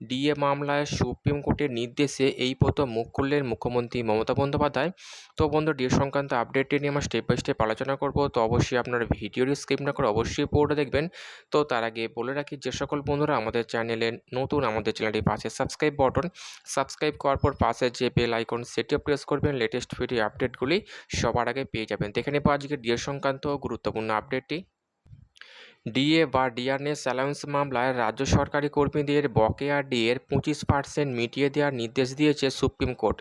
DA মামলায় supreme কোর্টের নির্দেশে এই প্রথম মুখ খুললেন মুখ্যমন্ত্রী মমতা বন্দ্যোপাধ্যায়। তো বন্ধু ডিএ সংক্রান্ত আপডেটটি নিয়ে আমরা স্টেপ বাই স্টেপ আলোচনা করব। তো অবশ্যই আপনারা ভিডিওটি স্কিপ না করে অবশ্যই পুরোটা দেখবেন। তো তার আগে বলে রাখি, যে সকল বন্ধুরা আমাদের চ্যানেলে নতুন, আমাদের চ্যানেলটি পাশে সাবস্ক্রাইব বটন সাবস্ক্রাইব করার পর পাশে যে বেল আইকন সেটিও প্রেস করবেন। লেটেস্ট ভিডিও আপডেটগুলি সবার আগে পেয়ে যাবেন। দেখে নেব আজকে ডিএ সংক্রান্ত গুরুত্বপূর্ণ আপডেটটি ডিএ বা ডিআরএস অ্যালাউন্স মামলায় রাজ্য সরকারি কর্মীদের বকেয়া ডিএর পঁচিশ পার্সেন্ট মিটিয়ে দেওয়ার নির্দেশ দিয়েছে সুপ্রিম কোর্ট।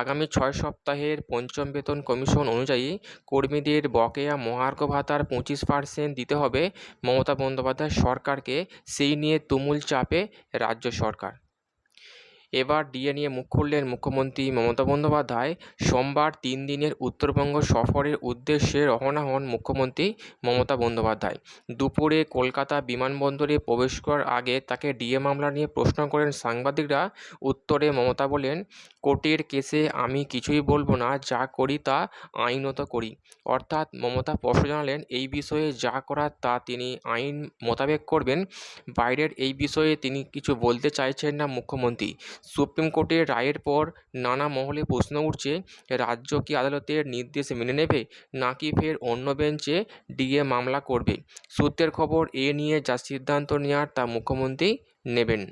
আগামী ছয় সপ্তাহের পঞ্চম বেতন কমিশন অনুযায়ী কর্মীদের বকেয়া মহার্ঘ ভাতার পঁচিশ পার্সেন্ট দিতে হবে। মমতা বন্দ্যোপাধ্যায় সরকারকে, সেই নিয়ে তুমুল চাপে রাজ্য সরকার। এবার ডিএ নিয়ে মুখ খুললেন মুখ্যমন্ত্রী মমতা বন্দ্যোপাধ্যায়। সোমবার তিন দিনের উত্তরবঙ্গ সফরের উদ্দেশ্যে রওনা হন মুখ্যমন্ত্রী মমতা বন্দ্যোপাধ্যায়। দুপুরে কলকাতা বিমানবন্দরে প্রবেশ করার আগে তাকে ডিএ মামলা নিয়ে প্রশ্ন করেন সাংবাদিকরা। উত্তরে মমতা বলেন, কোর্টের কেসে আমি কিছুই বলব না, যা করি তা আইনত করি। অর্থাৎ মমতা স্পষ্ট জানালেন, এই বিষয়ে যা করার তা তিনি আইন মোতাবেক করবেন। বাইরের এই বিষয়ে তিনি কিছু বলতে চাইছেন না মুখ্যমন্ত্রী। সুপ্রিম কোর্টের রায়ের পর নানা মহলে প্রশ্ন উঠছে, রাজ্য কি আদালতের নির্দেশ মেনে নেবে নাকি ফের অন্য বেঞ্চে ডিএ মামলা করবে? সূত্রের খবর, এ নিয়ে যা সিদ্ধান্ত নেওয়ার তা মুখ্যমন্ত্রী নেবেন।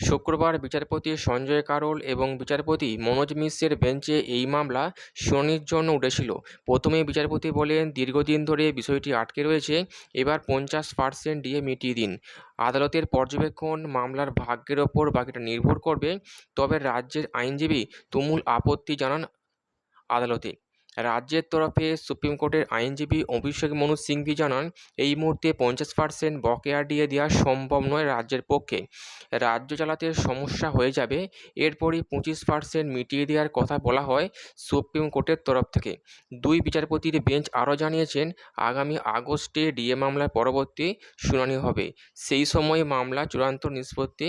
শুক্রবার বিচারপতি সঞ্জয় কারোল এবং বিচারপতি মনোজ মিশ্রের বেঞ্চে এই মামলা শুনানির জন্য উঠেছিল। প্রথমে বিচারপতি বলেন, দীর্ঘদিন ধরে বিষয়টি আটকে রয়েছে, এবার পঞ্চাশ পার্সেন্ট দিয়ে মিটিয়ে দিন। আদালতের পর্যবেক্ষণ মামলার ভাগ্যের ওপর বাকিটা নির্ভর করবে, তবে রাজ্যের আইনজীবী তুমুল আপত্তি জানান আদালতে। রাজ্যের তরফে সুপ্রিম কোর্টের আইনজীবী অভিষেক মনু সিংভি জানান, এই মুহূর্তে পঞ্চাশ পার্সেন্ট বকেয়া দিয়ে দেওয়া সম্ভব নয় রাজ্যের পক্ষে। রাজ্য চালাতে সমস্যা হয়ে যাবে, এরপরই পঁচিশ পার্সেন্ট মিটিয়ে দেওয়ার কথা বলা হয় সুপ্রিম কোর্টের তরফ থেকে। দুই বিচারপতির বেঞ্চ আরও জানিয়েছেন, আগামী আগস্টে ডিএ মামলার পরবর্তী শুনানি হবে। সেই সময় মামলা চূড়ান্ত নিষ্পত্তি